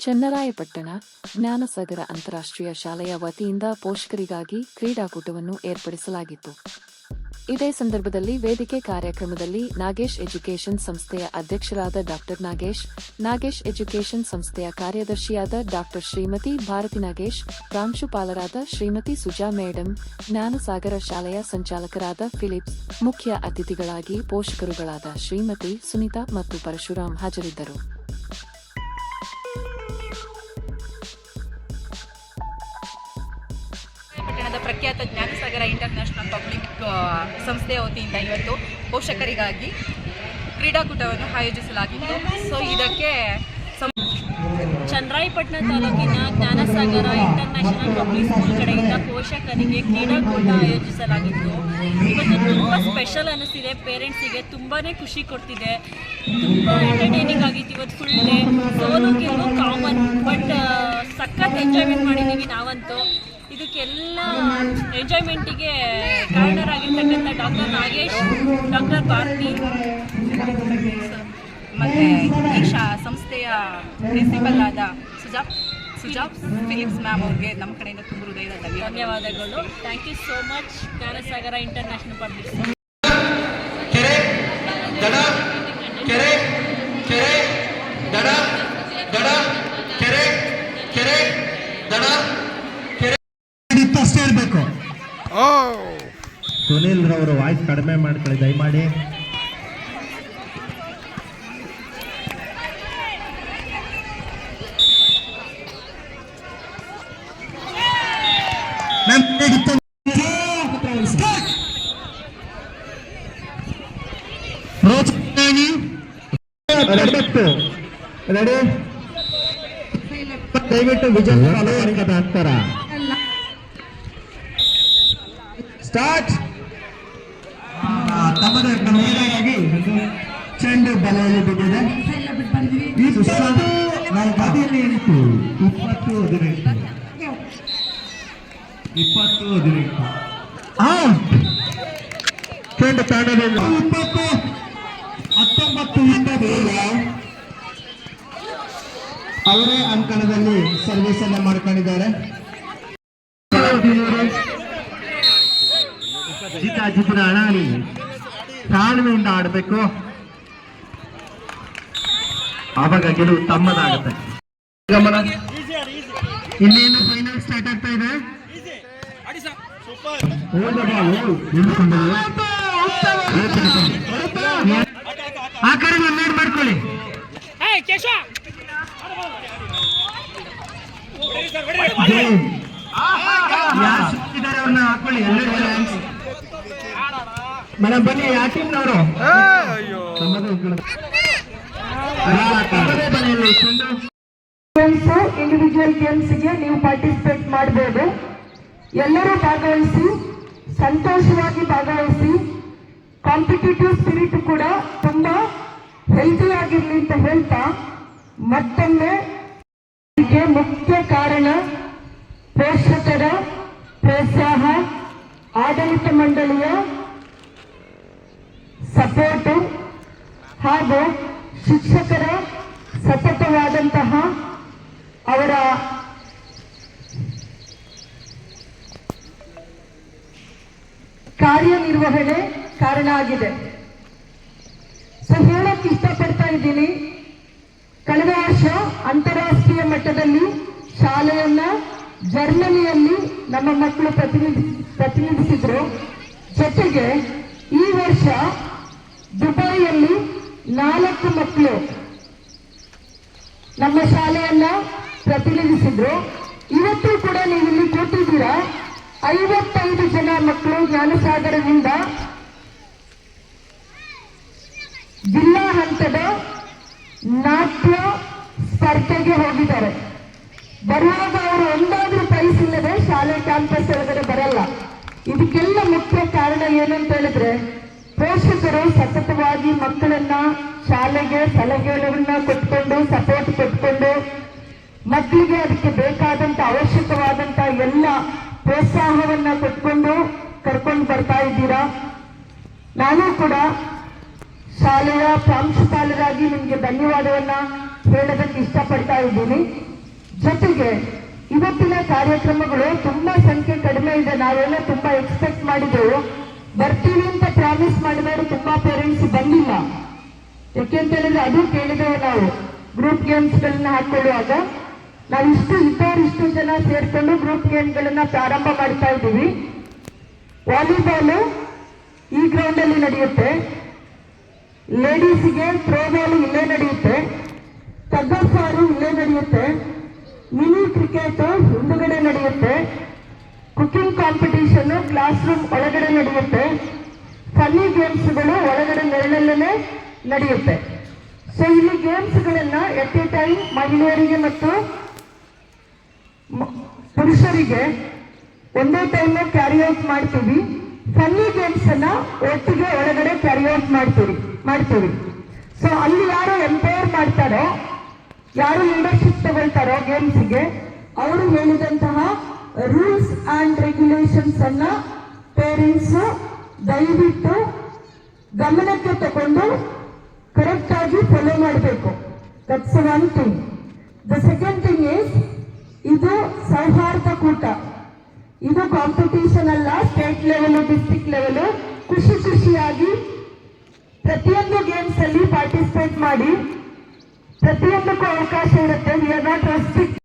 ಚನ್ನರಾಯಪಟ್ಟಣ ಜ್ಞಾನಸಾಗರ ಅಂತಾರಾಷ್ಟ್ರೀಯ ಶಾಲೆಯ ವತಿಯಿಂದ ಪೋಷಕರಿಗಾಗಿ ಕ್ರೀಡಾಕೂಟವನ್ನು ಏರ್ಪಡಿಸಲಾಗಿತ್ತು. ಇದೇ ಸಂದರ್ಭದಲ್ಲಿ ವೇದಿಕೆ ಕಾರ್ಯಕ್ರಮದಲ್ಲಿ ನಾಗೇಶ್ ಎಜುಕೇಷನ್ ಸಂಸ್ಥೆಯ ಅಧ್ಯಕ್ಷರಾದ ಡಾಕ್ಟರ್ ನಾಗೇಶ್ ನಾಗೇಶ್ ಎಜುಕೇಷನ್ ಸಂಸ್ಥೆಯ ಕಾರ್ಯದರ್ಶಿಯಾದ ಡಾಕ್ಟರ್ ಶ್ರೀಮತಿ ಭಾರತಿ ನಾಗೇಶ್, ಪ್ರಾಂಶುಪಾಲರಾದ ಶ್ರೀಮತಿ ಸುಜಾ ಮೇಡಂ, ಜ್ಞಾನಸಾಗರ ಶಾಲೆಯ ಸಂಚಾಲಕರಾದ ಫಿಲಿಪ್ಸ್, ಮುಖ್ಯ ಅತಿಥಿಗಳಾಗಿ ಪೋಷಕರುಗಳಾದ ಶ್ರೀಮತಿ ಸುನೀತಾ ಮತ್ತು ಪರಶುರಾಮ್ ಹಾಜರಿದ್ದರು. ಇಂಟರ್ನ್ಯಾಷನಲ್ ಪಬ್ಲಿಕ್ ಸಂಸ್ಥೆಯ ವತಿಯಿಂದ ಇವತ್ತು ಪೋಷಕರಿಗಾಗಿ ಕ್ರೀಡಾಕೂಟವನ್ನು ಆಯೋಜಿಸಲಾಗಿತ್ತು. ಸೊ ಇದಕ್ಕೆ ಚಂದ್ರಾಯಪಟ್ಟಣ ತಾಲೂಕಿನ ಜ್ಞಾನಸಾಗರ ಇಂಟರ್ನ್ಯಾಷನಲ್ ಪಬ್ಲಿಕ್ ಸ್ಕೂಲ್ ಕಡೆಯಿಂದ ಪೋಷಕರಿಗೆ ಕ್ರೀಡಾಕೂಟ ಆಯೋಜಿಸಲಾಗಿತ್ತು. ಇವತ್ತು ತುಂಬ ಸ್ಪೆಷಲ್ ಅನ್ನಿಸ್ತಿದೆ ಪೇರೆಂಟ್ಸಿಗೆ ತುಂಬಾ ಖುಷಿ ಕೊಡ್ತಿದೆ. ತುಂಬ ಎಂಟರ್ಟೈನಿಂಗ್ ಆಗಿತ್ತು ಇವತ್ತು ಫುಲ್ ಡೇ ಕಾಮನ್ ಬಟ್ ಸಖತ್ ಎಂಜಾಯ್ಮೆಂಟ್ ಮಾಡಿದ್ದೀವಿ ನಾವಂತೂ. ಇದಕ್ಕೆಲ್ಲ ಎಂಜಾಯ್ಮೆಂಟಿಗೆ ಕಾರಣರಾಗಿರ್ತಕ್ಕಂಥ ಡಾಕ್ಟರ್ ನಾಗೇಶ್ ಡಾಕ್ಟರ್ ಭಾರತಿ ಮತ್ತೆ ಈ ಶಾ ಸಂಸ್ಥೆಯ ಪ್ರಿನ್ಸಿಪಲ್ ಆದ ಸುಜಾ ಸುಜಾ ಫಿಲಿಪ್ಸ್ ಮ್ಯಾಮ್ ಅವ್ರಿಗೆ ನಮ್ಮ ಕಡೆಯಿಂದ ತುಂಬ ಹೃದಯದ ಧನ್ಯವಾದಗಳು. Thank you so much Karasagara international public voice ಕಡಿಮೆ ಮಾಡ್ಕೊಳ್ಳಿ ದಯಮಾಡಿ. ರೆಡಿ ದಯವಿಟ್ಟು ವಿಜಯ್ ಅಲಂಕಾರದ ಅಂತರ ಸ್ಟಾರ್ಟ್ ತಮ್ಮದೇ ನೇರವಾಗಿ ಚೆಂಡು ಬಲೆಯಲ್ಲಿ ಬಿದ್ದಿದೆ. ಹದಿನೆಂಟು ಇಪ್ಪತ್ತು ಹದಿನೆಂಟು ಇಪ್ಪತ್ತು ಹದಿನೆಂಟು ಆ ಚೆಂಡು ತಾಣದಿಂದ ಇಪ್ಪತ್ತು ಹತ್ತೊಂಬತ್ತು ಇಪ್ಪತ್ತು ಅವರೇ ಅಂಕಣದಲ್ಲಿ ಸರ್ವಿಸ್ ಅನ್ನ ಮಾಡ್ಕೊಂಡಿದ್ದಾರೆ. ತಾಳ್ಮೆಯಿಂದ ಆಡಬೇಕು ಆವಾಗ ಗೆಲುವು ತಮ್ಮದಾಗುತ್ತೆ. ಇನ್ನೇನು ಫೈನಲ್ ಸ್ಟಾರ್ಟ್ ಆಗ್ತಾ ಇದೆ. ಆ ಕಡೆ ಹನ್ನೆರಡು ಮಾಡ್ಕೊಳ್ಳಿ. ಇಲ್ಲಿ ಚೆಂಡು. ಗೇಮ್ಸು ಇಂಡಿವಿಜುವಲ್ ಗೇಮ್ಸ್ಗೆ ನೀವು ಪಾರ್ಟಿಸಿಪೇಟ್ ಮಾಡಬಹುದು ಎಲ್ಲರೂ ಭಾಗವಹಿಸಿ ಸಂತೋಷವಾಗಿ ಭಾಗವಹಿಸಿ ಕಾಂಪಿಟೇಟಿವ್ ಸ್ಪಿರಿಟ್ ಕೂಡ ತುಂಬಾ ಹೆಲ್ತಿ ಆಗಿರ್ಲಿ ಅಂತ ಹೇಳ್ತಾ ಮತ್ತೊಮ್ಮೆ ಮುಖ್ಯ ಕಾರಣ ಪೋಷಕರ ಪ್ರೋತ್ಸಾಹ ಆಡಳಿತ ಮಂಡಳಿಯ ಸಪೋರ್ಟು ಹಾಗೂ ಶಿಕ್ಷಕರ ಸತತವಾದಂತಹ ಅವರ ಕಾರ್ಯನಿರ್ವಹಣೆ ಕಾರಣ ಆಗಿದೆ. ಸೊ ಹೇಳಕ್ಕೆ ಇಷ್ಟಪಡ್ತಾ ಇದ್ದೀನಿ. ಕಳೆದ ವರ್ಷ ಅಂತಾರಾಷ್ಟ್ರೀಯ ಮಟ್ಟದಲ್ಲಿ ಶಾಲೆಯನ್ನ ಜರ್ಮನಿಯಲ್ಲಿ ನಮ್ಮ ಮಕ್ಕಳು ಪ್ರತಿನಿಧಿ, ಪ್ರತಿನಿಧಿಸಿದ್ರು. ಜೊತೆಗೆ ಈ ವರ್ಷ ದುಬೈಯಲ್ಲಿ ನಾಲ್ಕು ಮಕ್ಕಳು ನಮ್ಮ ಶಾಲೆಯನ್ನ ಪ್ರತಿನಿಧಿಸಿದ್ರು. ಇವತ್ತು ಕೂಡ ನೀವು ಇಲ್ಲಿ ಕೂತಿದ್ದೀರಾ? ಐವತ್ತೈದು ಜನ ಮಕ್ಕಳು ಜ್ಞಾನಸಾಗರದಿಂದ ಜಿಲ್ಲಾ ಹಂತದ ನಾಟ್ಯ ಸ್ಪರ್ಧೆಗೆ ಹೋಗಿದ್ದಾರೆ. ಬರುವಾಗ ಅವರು ಒಂದಾದ್ರೂ ಪ್ರೈಸ್ ಇಲ್ಲದೆ ಶಾಲೆ ಕ್ಯಾಂಪಸ್ ಒಳಗಡೆ ಬರಲ್ಲ. ಇದಕ್ಕೆಲ್ಲ ಮುಖ್ಯ ಕಾರಣ ಏನಂತ ಹೇಳಿದ್ರೆ ಪೋಷಕರು ಸತತವಾಗಿ ಮಕ್ಕಳನ್ನ ಶಾಲೆಗೆ ಸಲಹೆಗಳನ್ನ ಕೊಟ್ಕೊಂಡು ಸಪೋರ್ಟ್ ಕೊಟ್ಕೊಂಡು ಮಕ್ಕಳಿಗೆ ಅದಕ್ಕೆ ಬೇಕಾದಂತ ಅವಶ್ಯಕವಾದಂತ ಎಲ್ಲ ಪ್ರೋತ್ಸಾಹವನ್ನ ಕೊಟ್ಕೊಂಡು ಕರ್ಕೊಂಡು ಬರ್ತಾ ಇದ್ದೀರಾ? ನಾನು ಕೂಡ ಶಾಲೆಯ ಪ್ರಾಂಶುಪಾಲರಾಗಿ ನಿಮಗೆ ಧನ್ಯವಾದವನ್ನ ಹೇಳೋದಕ್ಕೆ ಇಷ್ಟಪಡ್ತಾ ಇದ್ದೀನಿ. ಜೊತೆಗೆ ಇವತ್ತಿನ ಕಾರ್ಯಕ್ರಮಗಳು ತುಂಬಾ ಸಂಖ್ಯೆ ಕಡಿಮೆ ಇದೆ. ನಾವೆಲ್ಲ ತುಂಬಾ ಎಕ್ಸ್ಪೆಕ್ಟ್ ಮಾಡಿದೆವು. ಬರ್ತೀವಿ ಪ್ರಾಮಿಸ್ ಮಾಡಿದವರು ತುಂಬಾ ಪೇರೆಂಟ್ಸ್ ಬಂದಿಲ್ಲ. ಯಾಕೆಂತ ಹೇಳಿದ್ರೆ ಅದು ಕೇಳಿದೆವು ನಾವು. ಗ್ರೂಪ್ ಗೇಮ್ಸ್ ಗಳನ್ನ ಹಾಕೊಳ್ಳುವಾಗ ನಾವಿಷ್ಟು ಇಷ್ಟು ಜನ ಸೇರ್ಕೊಂಡು ಗ್ರೂಪ್ ಗೇಮ್ಗಳನ್ನ ಪ್ರಾರಂಭ ಮಾಡ್ತಾ ಇದ್ದೀವಿ. ವಾಲಿಬಾಲ್ ಈ ಗ್ರೌಂಡ್ ಅಲ್ಲಿ ನಡೆಯುತ್ತೆ. ಲೇಡೀಸ್ಗೆ ಥ್ರೋಬಾಲ್ ಇಲ್ಲೇ ನಡೆಯುತ್ತೆ. ತಗ್ಗಾರು ಇಲ್ಲೇ ನಡೆಯುತ್ತೆ. ಮಿನಿ ಕ್ರಿಕೆಟ್ ಹಿಂದುಗಡೆ ನಡೆಯುತ್ತೆ. ಕುಕಿಂಗ್ ಕಾಂಪಿಟಿಷನ್ ಕ್ಲಾಸ್ ರೂಮ್ ಒಳಗಡೆ ನಡೆಯುತ್ತೆ. ಫನ್ನಿ ಗೇಮ್ಸ್ಗಳು ಒಳಗಡೆ ನೆರಳಲ್ಲೇ ನಡೆಯುತ್ತೆ. ಸೊ ಇಲ್ಲಿ ಗೇಮ್ಸ್ಗಳನ್ನ ಎಟ್ ಎ ಟೈಮ್ ಮಹಿಳೆಯರಿಗೆ ಮತ್ತು ಪುರುಷರಿಗೆ ಒಂದೇ ಟೈಮ್ ಕ್ಯಾರಿ ಔಟ್ ಮಾಡ್ತೀವಿ. ಫನ್ನಿ ಗೇಮ್ಸ್ ಅನ್ನ ಒಟ್ಟಿಗೆ ಒಳಗಡೆ ಕ್ಯಾರಿ ಔಟ್ ಮಾಡ್ತೀವಿ ಮಾಡ್ತೀವಿ. ಸೊ ಅಲ್ಲಿ ಯಾರು ಎಂಪೈರ್ ಮಾಡ್ತಾರೋ, ಯಾರು ಲೀಡರ್ಶಿಪ್ ತಗೊಳ್ತಾರೋ ಗೇಮ್ಸ್ಗೆ, ಅವರು ಹೇಳಿದಂತಹ ರೂಲ್ಸ್ ಅಂಡ್ ರೆಗ್ಯುಲೇಷನ್ಸ್ ಅನ್ನ ಪೇರೆಂಟ್ಸ್ ದಯವಿಟ್ಟು ಗಮನಕ್ಕೆ ತಗೊಂಡು ಕರೆಕ್ಟ್ ಆಗಿ ಫಾಲೋ ಮಾಡಬೇಕು. That's one thing the second thing is ಇದು ಸೌಹಾರ್ದ ಕೂಟ. ಇದು ಕಾಂಪಿಟೇಷನ್ ಅಲ್ಲ ಸ್ಟೇಟ್ ಲೆವೆಲ್ ಡಿಸ್ಟ್ರಿಕ್ಟ್ ಲೆವೆಲ್ ಖುಷಿ ಖುಷಿಯಾಗಿ ಪ್ರತಿಯೊಂದು ಗೇಮ್ಸ್ ಅಲ್ಲಿ ಪಾರ್ಟಿಸಿಪೇಟ್ ಮಾಡಿ, ಪ್ರತಿಯೊಂದಕ್ಕೂ ಅವಕಾಶ ಇರುತ್ತೆ. We are not restrict